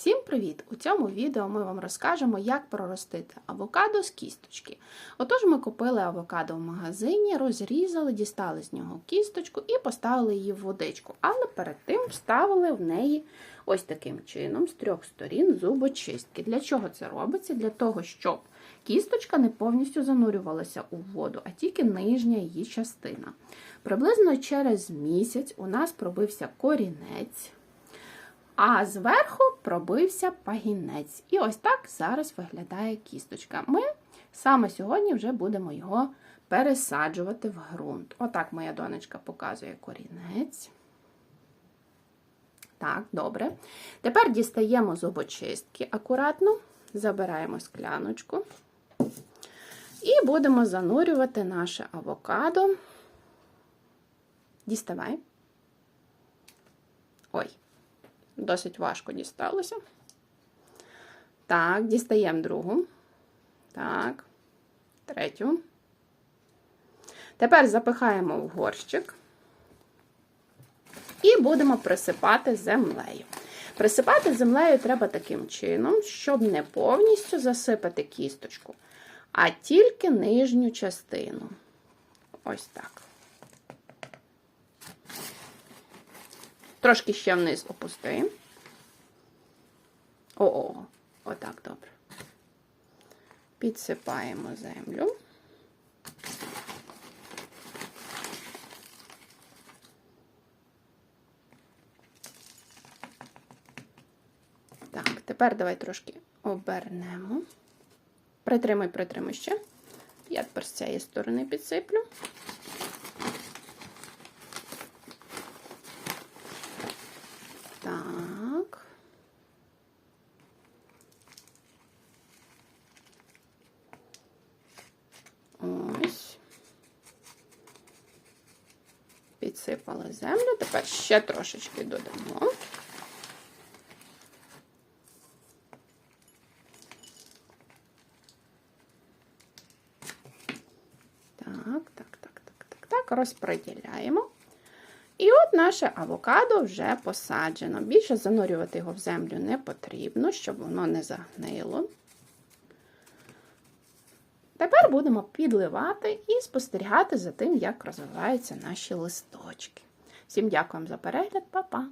Всім привіт! У цьому відео ми вам розкажемо, як проростити авокадо з кісточки. Отож, ми купили авокадо в магазині, розрізали, дістали з нього кісточку і поставили її в водичку. Але перед тим вставили в неї ось таким чином з трьох сторін зубочистки. Для чого це робиться? Для того, щоб кісточка не повністю занурювалася у воду, а тільки нижня її частина. Приблизно через місяць у нас пробився корінець. А зверху пробився пагінець. І ось так зараз виглядає кісточка. Ми саме сьогодні вже будемо його пересаджувати в ґрунт. Отак моя донечка показує корінець. Так, добре. Тепер дістаємо зубочистки акуратно, забираємо скляночку і будемо занурювати наше авокадо. Діставай. Ой. Досить важко дісталося. Так, дістаємо другу. Так, третю. Тепер запихаємо в горщик і будемо присипати землею. Присипати землею треба таким чином, щоб не повністю засипати кісточку, а тільки нижню частину. Ось так. Трошки ще вниз опусти. О, отак добре. Підсипаємо землю. Так, тепер давай трошки обернемо. Притримай, притримай ще. Я тепер з цієї сторони підсиплю. Так. Ось. Підсипали землю. Тепер ще трошечки додамо. Так, так, так, так, так, так. Розподіляємо. І от наше авокадо вже посаджено. Більше занурювати його в землю не потрібно, щоб воно не загнило. Будемо підливати і спостерігати за тим, як розвиваються наші листочки. Всім дякуємо за перегляд, Па-па!